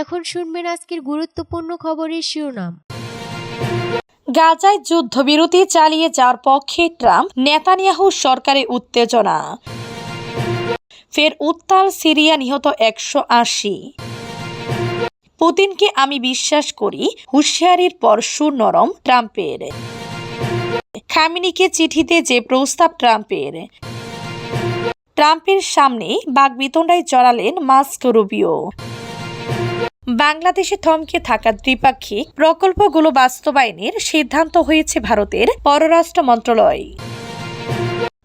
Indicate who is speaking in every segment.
Speaker 1: এখন শুনবেন আজকের গুরুত্বপূর্ণ খবরের শিরোনাম।
Speaker 2: গাজায় যুদ্ধবিরতি চালিয়ে যাওয়ার পক্ষে ট্রাম্প, নেতানিয়াহু সরকারে উত্তেজনা। ফের উত্তাল সিরিয়া নিহত একশো আশি। পুতিনকে আমি বিশ্বাস করি, হুঁশিয়ারির পর সুর নরম ট্রাম্পের। খামিনিকে চিঠিতে যে প্রস্তাব ট্রাম্পের। ট্রাম্পের সামনে বাগবিতণ্ডায় জড়ালেন মাস্ক রুবিও। বাংলাদেশে থমকে থাকা দ্বিপাক্ষিক প্রকল্পগুলো বাস্তবায়নের সিদ্ধান্ত হয়েছে ভারতের পররাষ্ট্র মন্ত্রণালয়।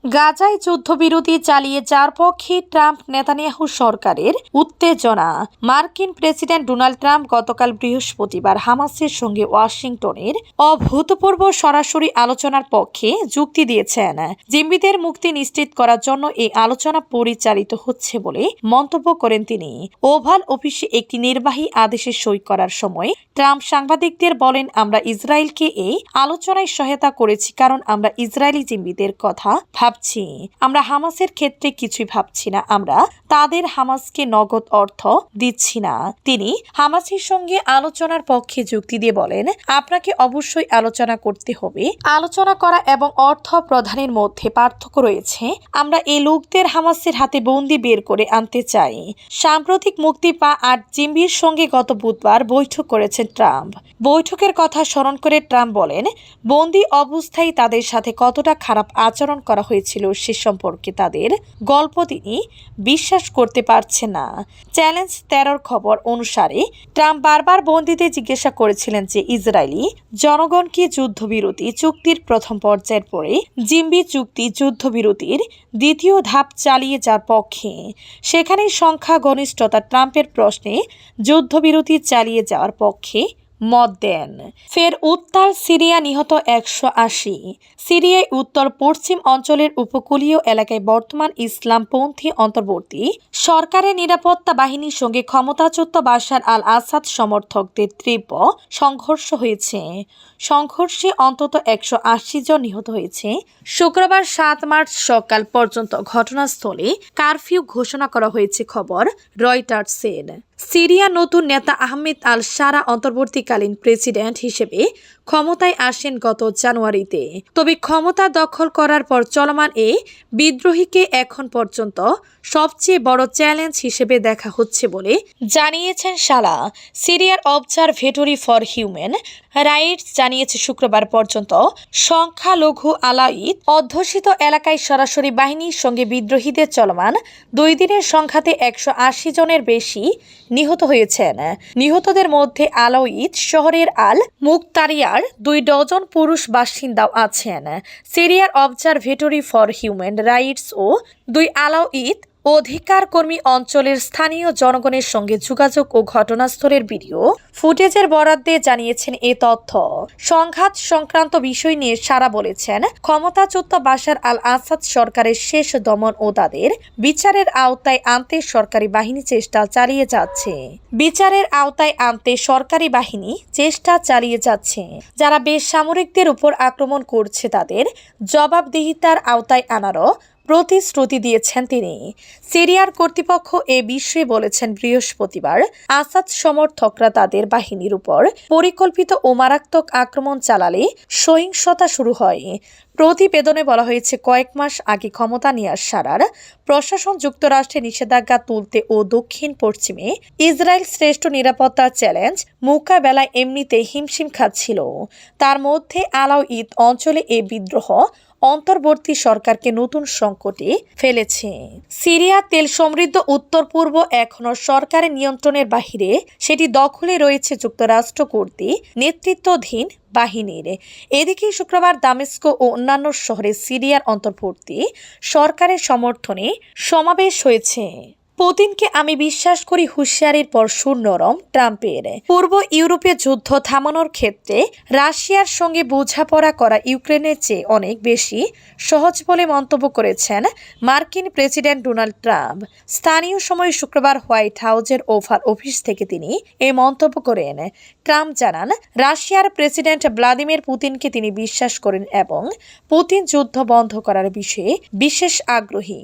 Speaker 2: গাজায় যুদ্ধবিরতি চালিয়ে যার পক্ষে ট্রাম্প নেতানিয়াহু সরকারের উত্তেজনা। মার্কিন প্রেসিডেন্ট ডোনাল্ড ট্রাম্প গতকাল বৃহস্পতিবার হামাসের সঙ্গে ওয়াশিংটনের অভূতপূর্ব সরাসরি আলোচনার পক্ষে যুক্তি দিয়েছেন। জিম্বিদের মুক্তি নিশ্চিত করার জন্য এই আলোচনা পরিচালিত হচ্ছে বলে মন্তব্য করেন তিনি। ওভাল অফিসে একটি নির্বাহী আদেশে সই করার সময় ট্রাম্প সাংবাদিকদের বলেন, আমরা ইসরায়েলকে এই আলোচনায় সহায়তা করেছি কারণ আমরা ইসরায়েলি জিম্বিদের কথা ভাবছি। আমরা হামাসের ক্ষেত্রে কিছুই ভাবছি না। আমরা তাদের হামাসকে নগদ অর্থ দিচ্ছি না। তিনি হামাসের সঙ্গে আলোচনার পক্ষে যুক্তি দিয়ে বলেন, আপনাকে অবশ্যই আলোচনা করতে হবে। আলোচনা করা এবং অর্থ প্রদানের মধ্যে পার্থক্য রয়েছে। আমরা এই লোকদের হামাসের হাতে বন্দি বের করে আনতে চাই। সাম্প্রতিক মুক্তি পা আট জিম্বির সঙ্গে গত বুধবার বৈঠক করেছেন ট্রাম্প। বৈঠকের কথা স্মরণ করে ট্রাম্প বলেন, বন্দি অবস্থায় তাদের সাথে কতটা খারাপ আচরণ করা হয়েছিল সে সম্পর্কে তাদের গল্প তিনি বিশ্বাস করতে পারছে না। চ্যালেঞ্জ তেরোর খবর অনুসারে ট্রাম্প বারবার বন্দিতে জিজ্ঞাসা করেছিলেন যে ইসরায়েলি জনগণকে যুদ্ধবিরতি চুক্তির প্রথম পর্যায়ের পরে জিম্বি চুক্তি যুদ্ধবিরতির দ্বিতীয় ধাপ চালিয়ে যাওয়ার পক্ষে। সেখানে সংখ্যা ঘনিষ্ঠতা ট্রাম্পের প্রশ্নে যুদ্ধবিরতি চালিয়ে যাওয়ার পক্ষে মত দেন। ফের উত্তাল সিরিয়া নিহত একশো আশি। সিরিয়ায় উত্তর পশ্চিম অঞ্চলের উপকূলীয় এলাকায় বর্তমান ইসলামপন্থী অন্তর্বর্তী সরকারের নিরাপত্তা বাহিনীর সঙ্গে ক্ষমতাচ্যুত বাশার আল আসাদ সমর্থকদের তীব্র সংঘর্ষ হয়েছে। সংঘর্ষে অন্তত একশো আশি জন নিহত হয়েছে। শুক্রবার সাত মার্চ সকাল পর্যন্ত ঘটনাস্থলে কারফিউ ঘোষণা করা হয়েছে খবর রয়টার্সের। সিরিয়া নতুন নেতা আহমেদ আল সারা অন্তর্বর্তীকালীন প্রেসিডেন্ট হিসেবে ক্ষমতায় আসেন গত জানুয়ারিতে। তবে ক্ষমতা দখল করার পর চলমান এ বিদ্রোহীকে এখন পর্যন্ত সবচেয়ে বড় চ্যালেঞ্জ হিসেবে দেখা হচ্ছে বলে জানিয়েছেন সালা সিরিয়ার অবজারভেটরি ফর হিউম্যান রাইটস জানিয়েছে শুক্রবার পর্যন্ত। সংখ্যালঘু আলাইদ অধ্যুষিত এলাকায় সরাসরি বাহিনীর সঙ্গে বিদ্রোহীদের চলমান দুই দিনের সংখ্যাতে একশো আশি জনের বেশি নিহত হয়েছেন। নিহতদের মধ্যে আলাউইদ শহরের আল মুক্তারিয়ার দুই ডজন পুরুষ বাসিন্দাও আছেন। সিরিয়ার অবজারভেটরি ফর হিউম্যান রাইটস ও দুই আলাউইদ অধিকার কর্মী অঞ্চলের স্থানীয় জনগণের সঙ্গে যোগাযোগ ও ঘটনাস্থলের ভিডিও ফুটেজের বরাদ্দে জানিয়েছেন এ তথ্য। সংঘাত সংক্রান্ত বিষয় নিয়ে সারা বলেছেন ক্ষমতাচ্যুত বাশার আল আসাদ সরকারের শেষ দমন ও তাদের বিচারের আওতায় আনতে সরকারি বাহিনী চেষ্টা চালিয়ে যাচ্ছে। বিচারের আওতায় আনতে সরকারি বাহিনী চেষ্টা চালিয়ে যাচ্ছে। যারা বেসামরিকদের উপর আক্রমণ করছে তাদের জবাবদিহিতার আওতায় আনারও প্রতিশ্রুতি দিয়েছেন তিনি। সিরিয়ার কর্তৃপক্ষ এ বিষয়ে বলেছেন, বৃহস্পতিবার আসাদ সমর্থকরা তাদের বাহিনীর উপর পরিকল্পিত ও মারাত্মক আক্রমণ চালালে সহিংসতা শুরু হয়। প্রতিবেদনে বলা হয়েছে, কয়েক মাস আগে ক্ষমতা নেওয়ার সারার প্রশাসন যুক্তরাষ্ট্রে নিষেধাজ্ঞা তুলতে ও দক্ষিণ পশ্চিমে ইসরায়েল শ্রেষ্ঠ নিরাপত্তার চ্যালেঞ্জ মোকাবেলায় এমনিতে হিমশিম খাচ্ছিল। তার মধ্যে আলাউইদ অঞ্চলে এ বিদ্রোহ অন্তর্বর্তী সরকারকে নতুন সংকটে ফেলেছে। সিরিয়া তেল সমৃদ্ধ উত্তর পূর্ব এখনও সরকারের নিয়ন্ত্রণের বাহিরে। সেটি দখলে রয়েছে যুক্তরাষ্ট্র কর্তৃক নেতৃত্বাধীন বাহিনীর। এদিকে শুক্রবার দামেস্ক ও অন্যান্য শহরে সিরিয়ার অন্তর্বর্তী সরকারের সমর্থনে সমাবেশ হয়েছে। পুতিনকে আমি বিশ্বাস করি হুঁশিয়ারির পর সুর ট্রাম্পের। পূর্ব ইউরোপীয় যুদ্ধ থামানোর ক্ষেত্রে রাশিয়ার সঙ্গে বোঝাপড়া করা ইউক্রেনের চেয়ে অনেক বেশি সহজ বলে মন্তব্য করেছেন মার্কিন প্রেসিডেন্ট ডোনাল্ড ট্রাম্প। স্থানীয় সময় শুক্রবার হোয়াইট হাউজের ওভার অফিস থেকে তিনি এই মন্তব্য করেন। ট্রাম্প জানান, রাশিয়ার প্রেসিডেন্ট ভ্লাদিমির পুতিনকে তিনি বিশ্বাস করেন এবং পুতিন যুদ্ধ বন্ধ করার বিষয়ে বিশেষ আগ্রহী।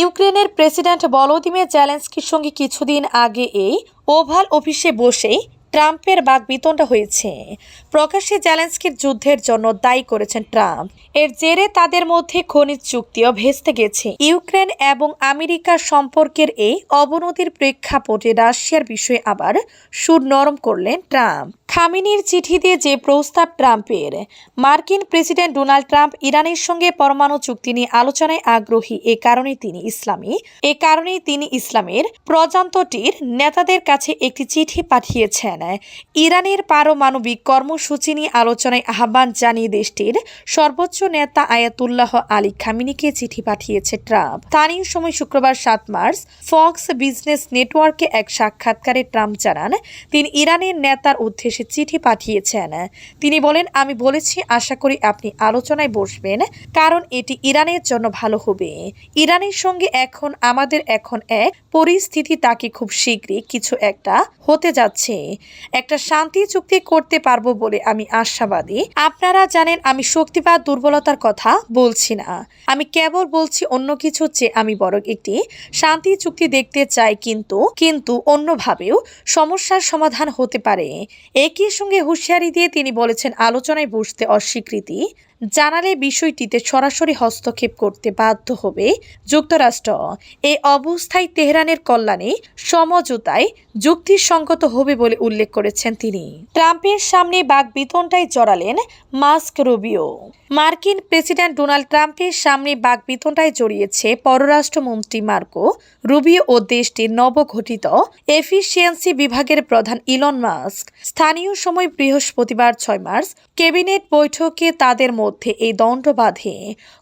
Speaker 2: ইউক্রেনের প্রেসিডেন্ট ভলোদিমির জ্যালেন্সকির সঙ্গে কিছুদিন আগে এই ওভাল অফিসে বসেই ট্রাম্পের বাগবিতণ্ডা হয়েছে। প্রকাশ্যে জ্যালেন্সকির যুদ্ধের জন্য দায়ী করেছেন ট্রাম্প। এর জেরে তাদের মধ্যে খনিজ চুক্তিও ভেস্তে গেছে। ইউক্রেন এবং আমেরিকার সম্পর্কের এই অবনতির প্রেক্ষাপটে রাশিয়ার বিষয়ে আবার সুর নরম করলেন ট্রাম্প। খামিনির চিঠি দিয়ে যে প্রস্তাব ট্রাম্পের, মার্কিন প্রেসিডেন্ট ডোনাল্ড ট্রাম্প ইরানের সঙ্গে পরমাণু চুক্তি নিয়ে আলোচনায় আগ্রহী এ কারণে তিনি ইসলামী, এ কারণেই তিনি ইসলামের প্রজান্তটির নেতাদের কাছে একটি চিঠি পাঠিয়েছেন। ইরানের পারমাণবিক কর্মসূচি নিয়ে আলোচনায় আহ্বান জানিয়ে দেশটির সর্বোচ্চ নেতা আয়াতুল্লাহ আলী খামিনিকে চিঠি পাঠিয়েছে ট্রাম্প। স্থানীয় সময় শুক্রবার সাত মার্চ ফক্স বিজনেস নেটওয়ার্কে এক সাক্ষাৎকারে ট্রাম্প জানান, তিনি ইরানের নেতার উদ্দেশ্যে চিঠি পাঠিয়েছেন। তিনি বলেন, আমি বলেছি, আশা করি আপনি আলোচনায় বসবেন, কারণ এটি ইরানের জন্য ভালো হবে। ইরানের সঙ্গে এখন, আমাদের এখন এক পরিস্থিতি তাকে খুব শীঘ্রই কিছু একটা হতে যাচ্ছে। একটা শান্তি চুক্তি করতে পারব বলে আমি আশাবাদী। আপনারা জানেন আমি শক্তি বা দুর্বলতার কথা বলছি না। আমি কেবল বলছি অন্য কিছু চেয়ে আমি বরং একটি শান্তি চুক্তি দেখতে চাই কিন্তু কিন্তু অন্যভাবেও সমস্যার সমাধান হতে পারে। একই সঙ্গে হুঁশিয়ারি দিয়ে তিনি বলেছেন, আলোচনায় বসতে অস্বীকৃতি জানালে বিষয়টিতে সরাসরি হস্তক্ষেপ করতে বাধ্য হবে যুক্তরাষ্ট্র। এই অবস্থায় তেহরানের কল্যাণে সমঝোতায় যুক্তিসঙ্গত হবে বলে উল্লেখ করেছেন তিনি। ট্রাম্পের সামনে বাক বিতণ্ডায় জড়ালেন মাস্ক রুবিও। মার্কিন প্রেসিডেন্ট ডোনাল্ড ট্রাম্পের সামনে বাক বিতণ্ডায় জড়িয়েছে পররাষ্ট্রমন্ত্রী মার্কো রুবিও ও দেশটির নবগঠিত এফিসিয়েন্সি বিভাগের প্রধান ইলন মাস্ক। স্থানীয় সময় বৃহস্পতিবার ছয় মার্চ ক্যাবিনেট বৈঠকে তাদের মধ্যে এই দণ্ড বাঁধে।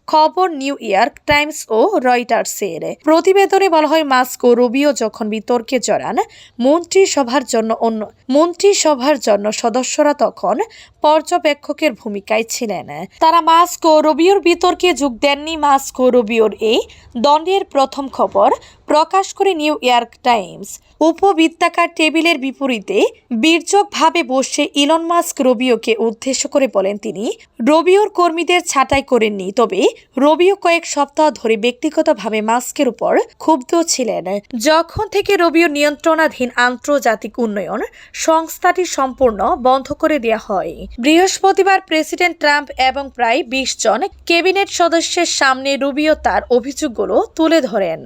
Speaker 2: খবর নিউ ইয়র্ক টাইমস ও রয়টার্সের। প্রতিবেদনে বলা হয় মাস্ক রুবিও যখন বিতর্কে জড়ান, মন্ত্রিসভার জন্য অন্য, মন্ত্রিসভার জন্য সদস্যরা তখন পর্যবেক্ষকের ভূমিকায় ছিলেন। তারা মাস্কো রবিওর বিতর্কে যোগ দেননি। মাস্কো রবিওর এই দণ্ডের প্রথম খবর প্রকাশ করে নিউ ইয়র্ক টাইমস। উপবৃত্তাকার টেবিলের বিপরীতে বীর্যকভাবে বসে ইলন মাস্ক রবিওকে উদ্দেশ্য করে বলেন তিনি, রবিওর কর্মীদের ছাঁটাই করেননি তবে রবিও কয়েক সপ্তাহ ধরে ব্যক্তিগতভাবে মাস্কের উপর ক্ষুব্ধ ছিলেন। যখন থেকে রবিও নিয়ন্ত্রণাধীন আন্তর্জাতিক উন্নয়ন সংস্থাটি সম্পূর্ণ বন্ধ করে দেওয়া হয়। বৃহস্পতিবার প্রেসিডেন্ট ট্রাম্প এবং প্রায় বিশ জন ক্যাবিনেট সদস্যের সামনে রুবিও তার অভিযোগগুলো তুলে ধরেন।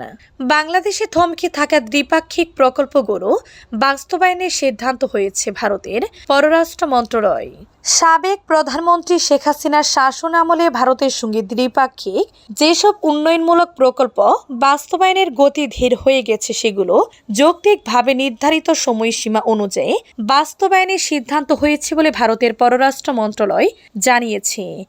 Speaker 2: বাংলাদেশে থমকে থাকা দ্বিপাক্ষিক প্রকল্পগুলো বাস্তবায়নের সিদ্ধান্ত হয়েছে ভারতের পররাষ্ট্র মন্ত্রণালয়। সাবেক প্রধানমন্ত্রী শেখ হাসিনার শাসন আমলে ভারতের সঙ্গে দ্বিপাক্ষিক যেসব উন্নয়নমূলক প্রকল্প বাস্তবায়নের গতি ধীর হয়ে গেছে সেগুলো যৌক্তিকভাবে নির্ধারিত সময়সীমা অনুযায়ী বাস্তবায়নের সিদ্ধান্ত হয়েছে বলে ভারতের পররাষ্ট্র মন্ত্রণালয় জানিয়েছে।